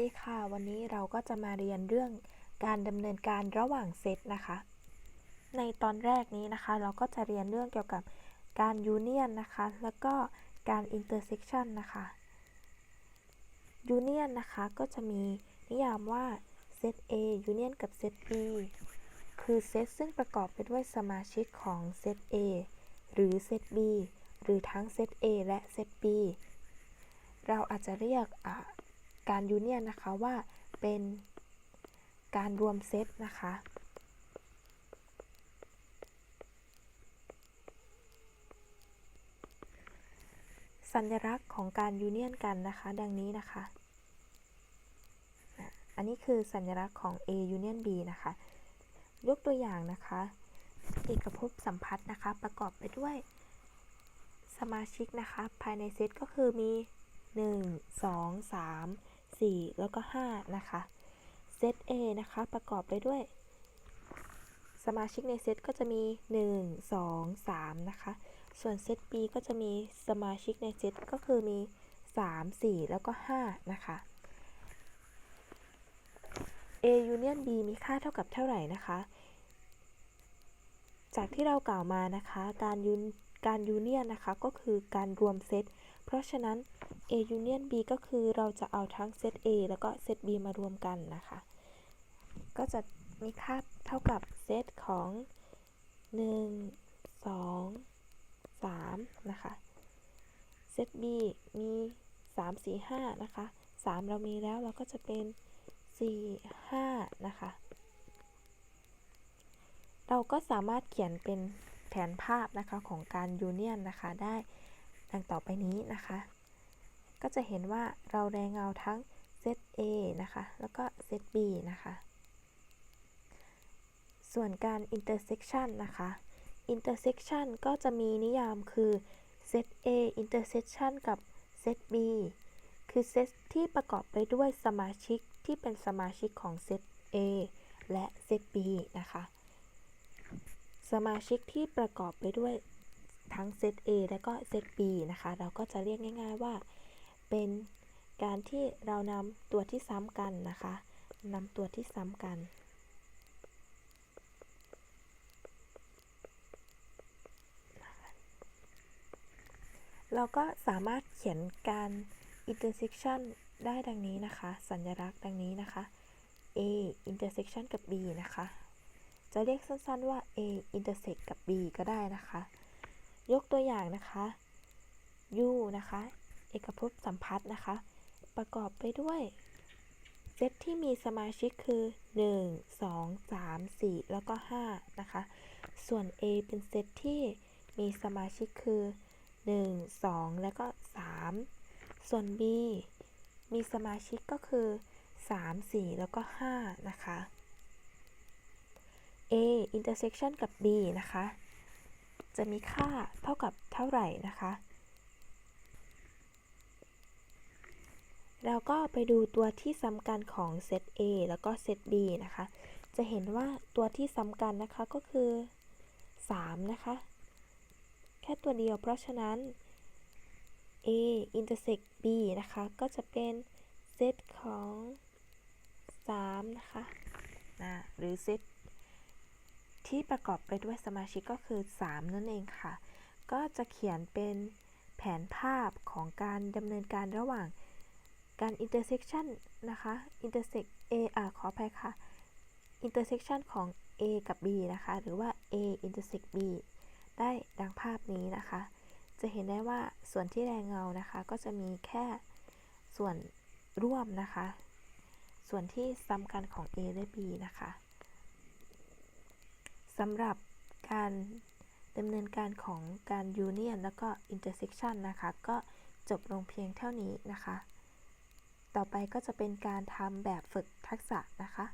ดีค่ะ วันนี้เราก็จะมาเรียนเรื่องการดำเนินการระหว่างเซตนะคะ ในตอนแรกนี้นะคะ เราก็จะเรียนเรื่องเกี่ยวกับการยูเนียนนะคะ แล้วก็การอินเตอร์เซ็กชันนะคะยูเนียนนะคะก็จะมีนิยามว่าเซต A ยูเนียนกับเซต B คือเซตซึ่งประกอบไปด้วยสมาชิกของเซต A หรือเซต B หรือทั้งเซต A และเซต B เราอาจจะเรียกอ่า การยูเนียนนะคะว่าเป็นการรวมเซตนะคะ สัญลักษณ์ของการยูเนียนกันนะคะ ดังนี้นะคะ อันนี้คือสัญลักษณ์ของ A union B นะคะ ยกตัวอย่างนะคะ เอกภพสัมพัทธ์นะคะ ประกอบไปด้วยสมาชิกนะคะ ภายในเซตก็คือมี 1 2 3 4 แล้วก็ 5 นะคะ เซต A นะคะ ประกอบไปด้วย สมาชิกในเซตก็จะมี 1 2 3 นะคะ ส่วนเซต B ก็จะมีสมาชิกในเซตก็คือมี 3 4 แล้วก็ 5 นะคะ A union B มีค่าเท่ากับเท่าไหร่นะคะ จากที่เรากล่าวมานะคะ การยูน การยูเนียนนะคะก็คือการรวมเซต เพราะฉะนั้น A union B ก็คือเราจะเอาทั้งเซต A แล้วก็เซต B มารวมกันนะคะ ก็จะมีค่าเท่ากับเซตของ 1 2 3 นะคะ เซต B มี 3 4 5 นะคะ 3 เรามีแล้วเราก็จะเป็น 4 5 นะคะ เราก็สามารถเขียนเป็น นภาพนะคะของการยูเนียนนะคะได้ดังต่อไปนี้นะคะ ก็จะเห็นว่าเราแรงเงาทั้งเซต A นะคะ แล้วก็เซต B นะคะ ส่วนการ intersection นะคะ intersection ก็จะมีนิยามคือเซต A intersection กับเซต B คือเซตที่ประกอบไปด้วยสมาชิกที่เป็นสมาชิกของเซต A และเซต B นะคะ มาชิกที่ประกอบไปด้วยทั้งเซต A และก็เซต B นะคะ เราก็จะเรียกง่าย ๆว่า เป็นการที่เรานำตัวที่ซ้ำกันนะคะนำตัวที่ซ้ำกัน เราก็สามารถเขียนการ intersection ได้ดังนี้นะคะ สัญลักษณ์ดังนี้นะคะ A intersection กับ B นะคะ จะเรียกสั้นๆว่า A intersect กับ B ก็ได้นะคะ ยกตัวอย่างนะคะ U นะคะ เอกภพสัมพัทธ์นะคะ ประกอบไปด้วยเซตที่มีสมาชิกคือ 1 2 3 4 แล้วก็ 5 นะคะ ส่วน A เป็นเซตที่มีสมาชิกคือ 1 2 แล้วก็ 3 ส่วน B มีสมาชิกก็คือ 3 4 แล้วก็ 5 นะคะ A intersection กับ B นะคะ จะมีค่าเท่ากับเท่าไหร่นะคะ เราก็ไปดูตัวที่ซ้ำกันของเซต A แล้วก็เซต B นะคะ จะเห็นว่าตัวที่ซ้ำกันนะคะก็คือ 3 นะคะ แค่ตัวเดียวเพราะฉะนั้น A intersect B นะคะ ก็จะเป็นเซตของ 3 นะคะนะหรือเซต ที่ประกอบไปด้วยสมาชิกก็คือ 3 นั่นเองค่ะ ก็จะเขียนเป็นแผนภาพของการดำเนินการระหว่างการ intersection นะคะ intersect A อ่าขออภัยค่ะ intersection ของ A กับ B นะคะ หรือว่า A intersect B ได้ดังภาพนี้นะคะ จะเห็นได้ว่าส่วนที่แรงเงานะคะ ก็จะมีแค่ส่วนร่วมนะคะ ส่วนที่ซ้ำกันของ A และ B นะคะ สำหรับการดำเนินการของการ union แล้วก็ intersection นะคะ ก็จบลงเพียงเท่านี้นะคะ ต่อไปก็จะเป็นการทำแบบฝึกทักษะนะคะ